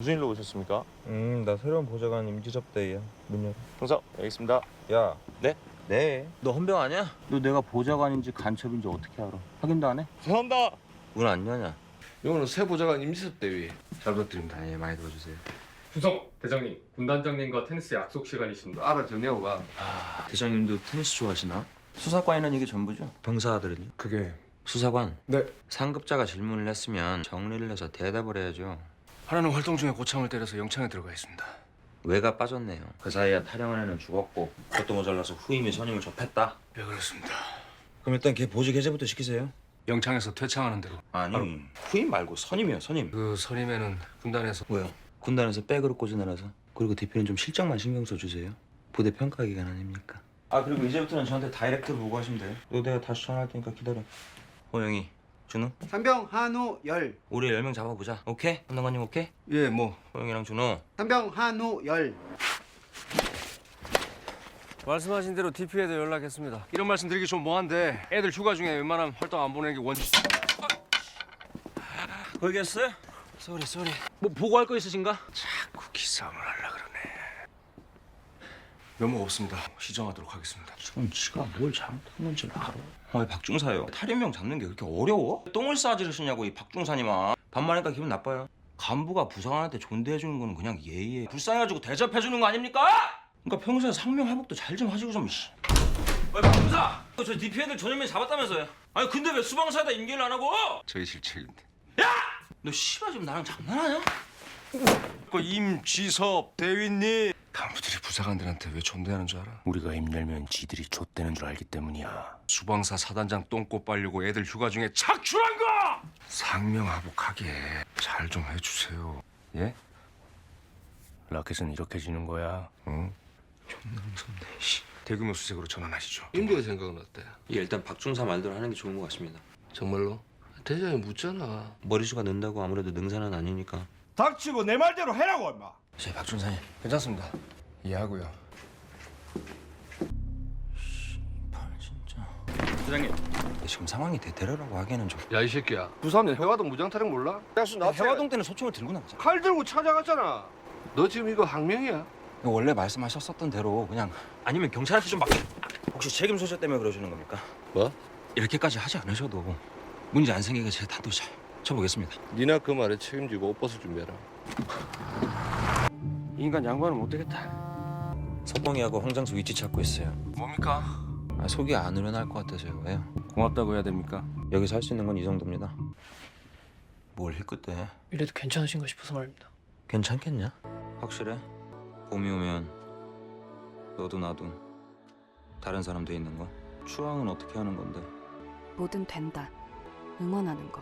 무슨 일로 오셨습니까? 음, 나 새로운 보좌관 임기 접대야. 문 열어. 형사 알겠습니다. 야. 네? 네. 너 헌병 아니야? 너 내가 보좌관인지 간첩인지 어떻게 알아? 확인도 안 해? 죄송합니다. 문안 여냐? 이거는 새 보좌관 임시섭 대위 잘 부탁드립니다. 예, 많이 도와주세요. 주석 대장님, 군단장님과 테니스 약속 시간이십니다. 알아 정리하고 가. 대장님도 테니스 좋아하시나? 수사관이란 이게 전부죠? 병사들은요? 그게 수사관. 네. 상급자가 질문을 했으면 정리를 해서 대답을 해야죠. 하나는 활동 중에 고창을 때려서 영창에 들어가 있습니다. 외가 빠졌네요. 그 사이에 타령한 애는 죽었고 그것도 모자라서 후임이 선임을 접했다. 네 그렇습니다. 그럼 일단 걔 보직 해제부터 시키세요. 영창에서 퇴창하는 대로 아니 바로. 후임 말고 선임이요 선임. 그 선임에는 군단에서 왜요? 군단에서 백으로 꽂은 애라서. 그리고 대표는 좀 실적만 신경 써주세요. 부대 평가 기간 아닙니까? 아 그리고 이제부터는 저한테 다이렉트로 보고하시면 돼요. 너 내가 다시 전화할 테니까 기다려. 호영이, 준우, 상병 한우 열 우리 10명 잡아보자. 오케이? 감독관님 오케이? 예 뭐 호영이랑 준우. 상병 한우 열 말씀하신 대로 DP에도 연락했습니다. 이런 말씀 드리기 좀 뭐한데 애들 휴가 중에 웬만하면 활동 안 보내는 게 원칙. 거기였어요? 쏘리 쏘리. 뭐 보고할 거 있으신가? 자꾸 기싸움을 하려 그러네. 면목 없습니다. 시정하도록 하겠습니다. 지금 지가 뭘 잘못한 건지 알아. 아, 박중사요. 탈인명 잡는 게 그렇게 어려워? 똥을 싸지르시냐고 이 박중사님아. 반말하니까 기분 나빠요. 간부가 부상한테 존대해 주는 거는 그냥 예의에 불쌍해가지고 대접해 주는 거 아닙니까? 그러니까 평소에 상명 회복도 잘 좀 하시고 좀. 씨. 아, 박중사. 저 DP 애들 전현민 잡았다면서요? 아니 근데 왜 수방사에다 임기를 안 하고? 저희 실책인데. 너 씨발 지금 나랑 장난하냐? 그 임지섭 대위님. 간부들이 부사관들한테 왜 존대하는 줄 알아? 우리가 입 열면 지들이 좆되는 줄 알기 때문이야. 수방사 사단장 똥꼬 빨려고 애들 휴가 중에 착출한 거! 상명하복하게 잘 좀 해주세요. 예? 라켓은 이렇게 지는 거야. 응? 존나 무섭네. 씨. 대규모 수색으로 전환하시죠. 임대의 생각은 어때? 예, 일단 박중사 말대로 하는 게 좋은 것 같습니다. 정말로? 대장이 묻잖아. 머리수가 는다고 아무래도 능사는 아니니까. 닥치고 내 말대로 해라고 임마 저 박중사님. 괜찮습니다. 이해하고요. 발 진짜. 대장님. 지금 상황이 대테러라고 하기에는 좀. 야 이 새끼야. 부산에 해화동 무장타령 몰라? 야수 나 해화동 때는 소총을 들고 나가잖아. 칼 들고 찾아갔잖아. 너 지금 이거 항명이야? 원래 말씀하셨었던 대로 그냥 아니면 경찰한테 좀 맡겨. 혹시 책임 소재 때문에 그러시는 겁니까? 뭐? 이렇게까지 하지 않으셔도 문제 안 생기게 제가 단도 잘 쳐보겠습니다. 니나 그 말에 책임지고 옷 벗을 준비해라. 이 인간 양반은 못 되겠다. 석봉이하고 홍장수 위치 찾고 있어요. 뭡니까? 아, 속이 안 우려날 것 같아서요. 왜요? 고맙다고 해야 됩니까? 여기서 할 수 있는 건 이 정도입니다. 뭘 힐끗대? 이래도 괜찮으신가 싶어서 말입니다. 괜찮겠냐? 확실해? 봄이 오면 너도 나도 다른 사람 돼 있는 거? 추앙은 어떻게 하는 건데? 뭐든 된다. 응원하는 거.